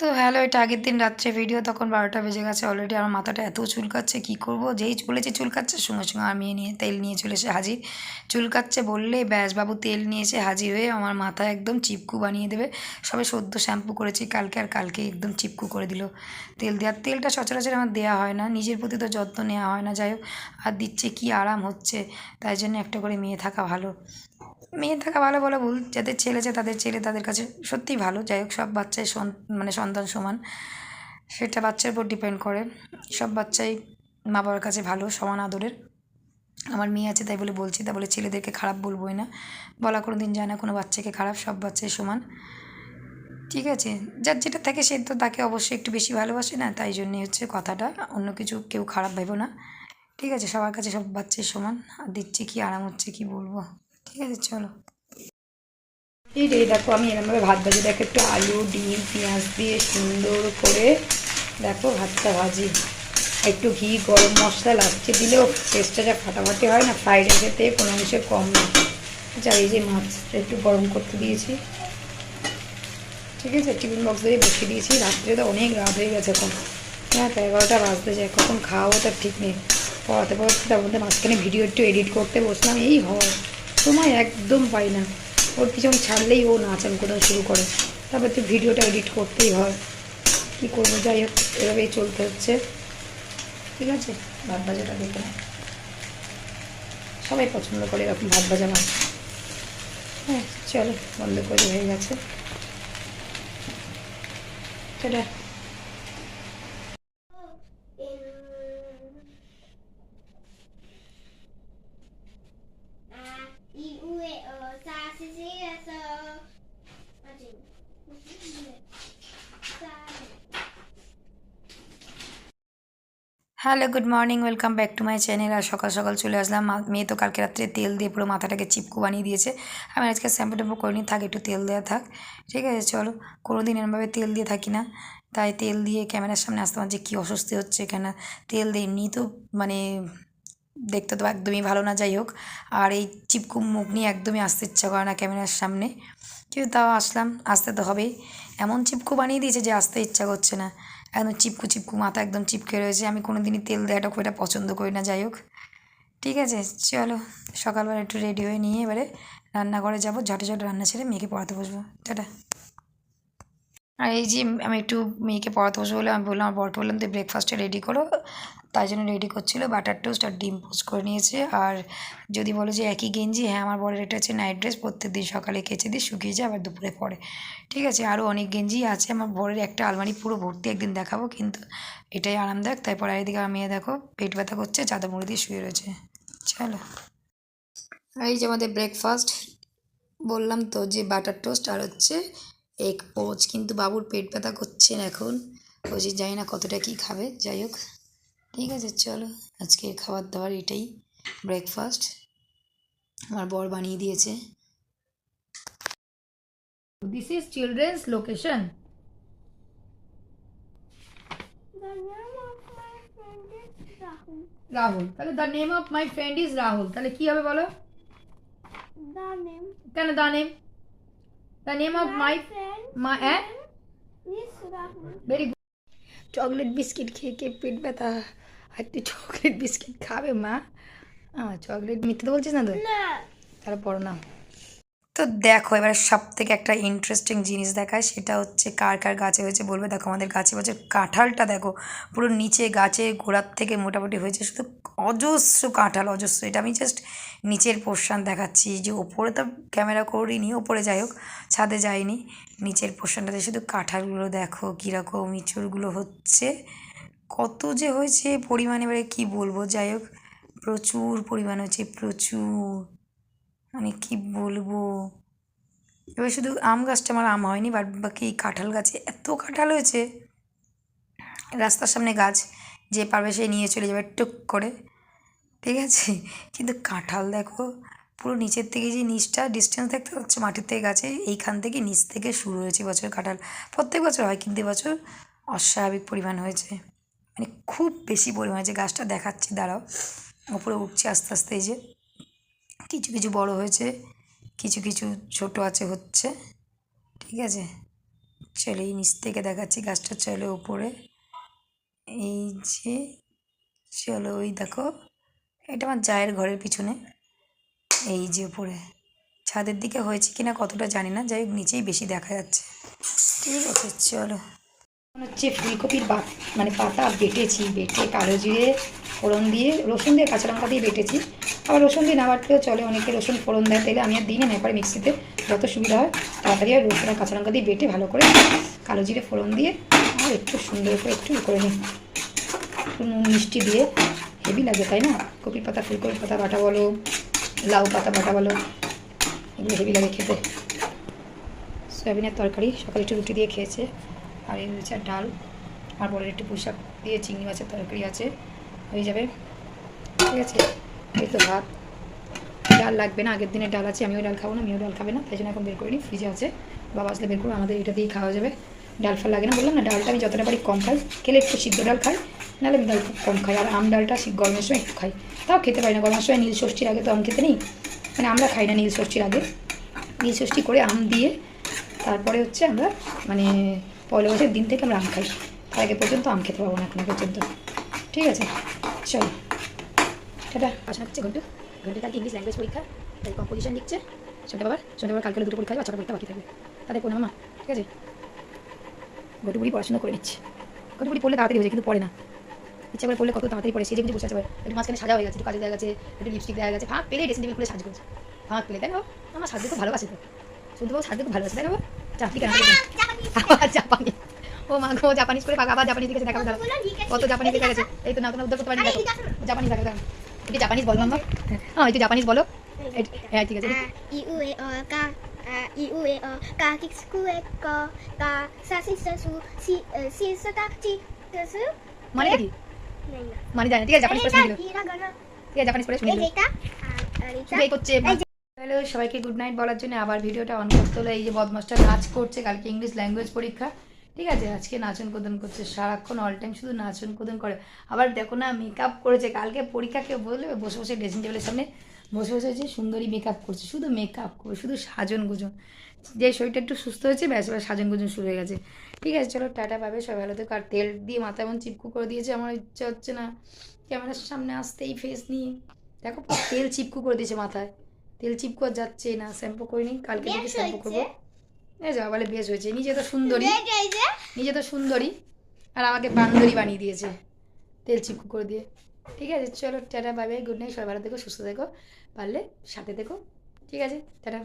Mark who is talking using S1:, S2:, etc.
S1: তো হ্যালো, এটা আগের দিন রাত্রে ভিডিও তখন বারোটা বেজে গেছে অলরেডি আমার মাথাটা এত চুলকাচ্ছে, কী করব? যেই বলেছে চুলকাচ্ছে, সঙ্গে সঙ্গে আমি নিয়ে তেল নিয়ে চলে এসে হাজির। চুলকাচ্ছে বললে, ব্যাস বাবু, তেল নিয়ে এসে হাজির হয়ে আমার মাথা একদম চিপকু বানিয়ে দেবে। সবে সদ্য শ্যাম্পু করেছি, কালকে আর কালকে একদম চিপকু করে দিল। তেল দেওয়ার তেলটা সচরাচর আমার দেওয়া হয় না, নিজের প্রতি তো যত্ন নেওয়া হয় না, যাই হোক। আর দিচ্ছে কি আরাম হচ্ছে, তাই জন্য একটা করে মেয়ে থাকা ভালো। মেয়ে থাকা ভালো বলা ভুল। যাদের ছেলে আছে তাদের ছেলে, তাদের কাছে সত্যিই ভালো। যাই হোক, সব বাচ্চাই মানে সন্তান সমান। সেটা বাচ্চার উপর ডিপেন্ড করে। সব বাচ্চাই মা বাবার কাছে ভালো, সমান আদরের। আমার মেয়ে আছে তাই বলে বলছি তা বলে ছেলেদেরকে খারাপ বলবোই না। বলা কোনো দিন যায় না, কোনো বাচ্চাকে খারাপ, সব বাচ্চাই সমান। ঠিক আছে? যার যেটা থাকে সে তো তাকে অবশ্যই একটু বেশি ভালোবাসে না, তাই জন্যে হচ্ছে কথাটা। অন্য কিছু কেউ খারাপ ভেবো না। ঠিক আছে? সবার কাছে সব বাচ্চাই সমান। আর দিচ্ছি কি, আরাম হচ্ছে কি বলব? ঠিক আছে, চলো। এই রে দেখো, আমি এরমভাবে ভাত ভাজি, দেখো, একটু আলু, ডিম, পেঁয়াজ দিয়ে সুন্দর করে, দেখো, ভাতটা ভাজি। একটু ঘি, গরম মশলা লাস্টে দিলেও টেস্টটা যা ফাটাফাটি হয় না ফ্রাইড রাইসেতে কোনো অংশে কম না। আচ্ছা এই যে মাছটা একটু গরম করতে দিয়েছি। ঠিক আছে, টিফিন বক্স দিয়ে বসিয়ে দিয়েছি। রাত্রে তো অনেক রাত হয়ে গেছে এখন। হ্যাঁ এগারোটা বাজতে যায়, কখন খাওয়াবো তার ঠিক নেই। পড়াতে পড়াতে তার মধ্যে মাঝখানে ভিডিও একটু এডিট করতে বসলাম, এই হয়। সময় একদম পাই না। ওর পিছন ছাড়লেই ও নাচান কোথাও শুরু করে। তারপর তো ভিডিওটা এডিট করতেই হয়। কী করব? যাই হোক, এভাবেই চলতে হচ্ছে। ঠিক আছে? ভাত ভাজাটা দেখে সবাই পছন্দ করে এরকম ভাত ভাজা মাছ। হ্যাঁ চলো, বন্ধ করে হয়ে গেছে। সেটা hello, good morning, welcome back to my channel. আর সকাল সকাল চলে আসলাম। মেয়ে তো কালকে রাত্রে তেল দিয়ে পুরো মাথাটাকে চিপকু বানিয়ে দিয়েছে। আমি আজকে শ্যাম্পু ট্যাম্পু করিনি, থাক, একটু তেল দেওয়া থাক। ঠিক আছে, চলো। কোনো দিন এরমভাবে তেল দিয়ে থাকি না। তাই তেল দিয়ে ক্যামেরার সামনে আসতে আমার যে কী অস্বস্তি হচ্ছে এখানে তেল দিয়ে এমনি তো মানে দেখতে তো একদমই ভালো না, যাই হোক। আর এই চিপকু মুখ নিয়ে একদমই আসতে ইচ্ছা করে না ক্যামেরার সামনে। কিন্তু তাও আসলাম, আসতে তো হবেই। এমন চিপকু বানিয়ে দিয়েছে যে আসতে ইচ্ছা করছে না। একদম চিপকু চিপকু মাথা একদম চিপকে রয়েছে। আমি কোনো দিনই তেল দেওয়াটা খুব একটা পছন্দ করি না, যাই হোক। ঠিক আছে, চলো সকালবেলা একটু রেডি হয়ে নিয়ে এবারে রান্নাঘরে যাব। ঝটে ঝটে রান্না ছেড়ে মেয়েকে পড়াতে বসবো। টাটা। আর এই যে আমি একটু মেয়েকে পড়াতে বসবো বলে আমি বললাম, আমার বরকে বললাম তুই ব্রেকফাস্টে রেডি করো। তাই জন্য রেডি করছিল। বাটার টোস্ট আর ডিম পোস্ট করে নিয়েছে। আর যদি বলো যে একই গেঞ্জি হ্যাঁ আমার বরের এটা হচ্ছে নাইট ড্রেস প্রত্যেক দিন সকালে কেচে দিয়ে শুকিয়ে যায়, আবার দুপুরে পরে। ঠিক আছে আরও অনেক গেঞ্জি আছে। আমার বরের একটা আলমারি পুরো ভর্তি, একদিন দেখাবো, কিন্তু এটাই আরামদায়ক। তারপর আর এদিকে মেয়ে দেখো, পেট ব্যথা করছে, চাদর মুড়ি দিয়ে শুয়ে রয়েছে। চলো। এই যে আমাদের ব্রেকফাস্ট বললাম তো যে বাটার টোস্ট আর হচ্ছে এগ পোচ, কিন্তু বাবুর পেট ব্যথা করছেন এখন। ও যে জানি না কতটা কী খাবে, যাই হোক। ঠিক আছে চলো। আজকে খাবার দাবার এটাই। ব্রেকফাস্ট আমার বর বানিয়ে দিয়েছে। This is children's location. Rahul তাহলে the name of my friend is Rahul তাহলে কি হবে বলো? কেন the name the name of my মা হ্যাঁ? ভেরি গুড চকলেট বিস্কিট খেয়ে খেয়ে পেট ব্যথা? আর তুই চকলেট বিস্কিট খাবে মা। চকলেট মিথ্যে তো বলছিস না তো
S2: তাহলে
S1: তারপর না। তো দেখো, এবার সব থেকে একটা ইন্টারেস্টিং জিনিস দেখায়, সেটা হচ্ছে কার কার গাছে হয়েছে বলবে। দেখো, আমাদের গাছে বছর কাঁঠালটা দেখো, পুরো নিচে গাছের গোড়ার থেকে মোটামুটি হয়েছে শুধু অজস্র কাঁঠাল, অজস্র। এটা আমি জাস্ট নিচের পোর্শান দেখাচ্ছি যে ওপরে তো ক্যামেরা করিনি, ওপরে যাই হোক, ছাদে যাইনি। নিচের পোর্শানটাতে শুধু কাঁঠালগুলো দেখো, কীরকম ইঁচড়গুলো হচ্ছে। কত যে হয়েছে পরিমাণে, এবারে কী বলব? যাই হোক, প্রচুর পরিমাণ হচ্ছে প্রচুর। মানে কি বলব? এবার শুধু আম গাছটা আমার আম হয়নি, বাট বাকি কাঁঠাল গাছে এত কাঁঠাল হয়েছে। রাস্তার সামনে গাছ, যে পারবে সে নিয়ে চলে যাবে টুক করে। ঠিক আছে? কিন্তু কাঁঠাল দেখো, পুরো নিচের থেকে যে নিচটা ডিস্টেন্স দেখতে পাচ্ছ, মাটির থেকে গাছে, এইখান থেকে নিচ থেকে শুরু হয়েছে বছর কাঁঠাল। প্রত্যেক বছর হয়, কিন্তু এবছর অস্বাভাবিক পরিমাণ হয়েছে। মানে খুব বেশি পরিমাণ হয়েছে। গাছটা দেখাচ্ছি, দাঁড়াও। ওপরে উঠছে আস্তে আস্তে এই যে। কিছু কিছু বড় হয়েছে, কিছু কিছু ছোট আছে হচ্ছে, ঠিক আছে? চলে এই নিচ থেকে দেখাচ্ছি, গাছটা চলে ওপরে এই যে, চলো ওই দেখো, এটা আমার জায়ের ঘরের পিছনে। এই যে উপরে। ছাদের দিকে হয়েছে কিনা কতটা জানি না, যাই নিচেই বেশি দেখা যাচ্ছে। ঠিক আছে, চলো। হচ্ছে ফুলকপির বাত মানে পাতা বেটেছি, বেটে কালো জিরে, ফোড়ন দিয়ে, রসুন দিয়ে কাঁচা লঙ্কা দিয়ে বেটেছি। আবার রসুন দিয়ে না বাটলেও চলে অনেকে রসুন ফোড়ন দেয়, তাইলে আমি আর দিই না এরপরে মিক্সিতে যত সুবিধা হয়, তাড়াতাড়ি আর রসুন আর কাঁচা লঙ্কা দিয়ে বেটে ভালো করে কালো জিরে ফোড়ন দিয়ে আর একটু সুন্দর করে একটু করে নিই। একটু নুন, মিষ্টি দিয়ে হেভি লাগে, তাই না? কপির পাতা, ফুলকপির পাতা বাটা বলো, লাউ পাতা বাটা বলো, এগুলো হেভি লাগে খেতে। সয়াবিনের তরকারি, সকালে একটু রুটি দিয়ে খেয়েছে, আর এই হচ্ছে ডাল, আর বড়ের একটু পুঁশাক দিয়ে চিংড়ি মাছের তরকারি আছে, হয়ে যাবে। ঠিক আছে? এই তো ভাত। ডাল লাগবে না, আগের দিনে ডাল আছে, আমিও ডাল খাব না আমিও ডাল খাবে না, তাই জন্য এখন বের করিনি, ফ্রিজে আছে, বাবা আসলে বের করব, আমাদের এটা দিয়েই খাওয়া যাবে। ডাল ফাল লাগে না, বললাম না, ডালটা আমি যতটা পারি কম খাই, খেলে একটু সিদ্ধ ডাল খাই, নাহলে আমি ডাল কম খাই, আর আম ডালটা গরমের সময় একটু খাই, তাও খেতে পারি না, গরমের সময় নীল ষষ্ঠীর আগে তো আম খেতে নেই মানে আমরা খাই না নীল ষষ্ঠীর আগে। নীল ষষ্ঠী করে আম দিয়ে, তারপরে হচ্ছে আমরা মানে পয়লা বছরের দিন থেকে আমরা আম খাই, তার আগে পর্যন্ত আম খেতে পাবো না এখনও পর্যন্ত, ঠিক আছে, চল। টাটা। পড়াশোনা করছে ঘন্টু। ঘন্টু কালকে ইংলিশ ল্যাঙ্গুয়েজ পরীক্ষা, তাই কম্পোজিশন লিখছে। সন্ধ্যা বাবার সন্ধ্যা বাবার, কালকে দুটো পরীক্ষা আর ছটা পরীক্ষা বাকি থাকবে। তাদের কোনো মামা, ঠিক আছে? ঘটুপুরি পড়াশোনা করে নিচ্ছে। ঘটুপুরি পড়লে তাড়াতাড়ি হয়েছে কিন্তু পড়ে না। ইচ্ছা করে পড়লে কত তাড়াতাড়ি পড়ে সেজে কিন্তু বসে আছে একটু মাঝখানে সাজা হয়ে গেছে, একটু কাজে দেওয়া গেছে একটু লিপস্টিক দেওয়া গেছে ফাঁক পেলে ড্রেসিং টেবিল সাজ করছে। ফাঁক পেলে, তাই না আমার সাজতে খুব ভালোবাসে তো। শুনতে পাবো সাজতে খুব ভালোবাসে, তাই না চাকরি কেন জাপানি। ও মা গো, জাপানিজ করে পাকা আবার জাপানিজ দিকে দেখাবো কত জাপানিজ দেখা গেছে। এই তো না উদ্যোগ করতে পারি জাপানিজ দেখা এটা জাপানিজ হ্যাঁ এটা জাপানিজ বলো। হ্যাঁ ঠিক আছে।
S2: এ অ কা এ অ কা এ ক কা সি
S1: মানে কি? মানে জানি ঠিক আছে জাপানিজ ঠিক আছে জাপানিজ এই করছে হ্যালো সবাইকে গুড নাইট বলার জন্য আবার ভিডিওটা অন করতে হলো। এই যে বদমাস্টার নাচ করছে কালকে ইংলিশ ল্যাঙ্গুয়েজ পরীক্ষা। ঠিক আছে আজকে নাচন কোদন করছে সারাক্ষণ অল টাইম শুধু নাচন কোদন করে। আবার দেখো না মেকআপ করেছে কালকে পরীক্ষা কেউ বলবে? বসে বসে ড্রেসিং টেবিলের সামনে বসে বসে যে সুন্দরী মেকআপ করছে শুধু মেকআপ করে শুধু সাজন গুজন। যে শরীরটা একটু সুস্থ হয়েছে ব্যাস এবার সাজন গুজন শুরু হয়ে গেছে। ঠিক আছে চলো টাটা পাবে সবাই ভালো থেকো। আর তেল দিয়ে মাথা এমন চিপকু করে দিয়েছে আমার ইচ্ছা হচ্ছে না ক্যামেরার সামনে আসতেই ফেস নিয়ে। দেখো তেল চিপকু করে দিয়েছে মাথায়। তেল চিপকু আর যাচ্ছে না শ্যাম্পু করিনি কালকে থেকে শ্যাম্পু করব। এই যা বলে বেশ হয়েছে। নিজে তো সুন্দরী। নিজে তো সুন্দরী। আর আমাকে বান্দরী বানিয়ে দিয়েছে। তেল চিপকু করে দিয়ে। ঠিক আছে চলো tata bye bye good night সবাই ভালো থেকো সুস্থ থেকো। পারলে সাথে থেকো। ঠিক আছে টাটা।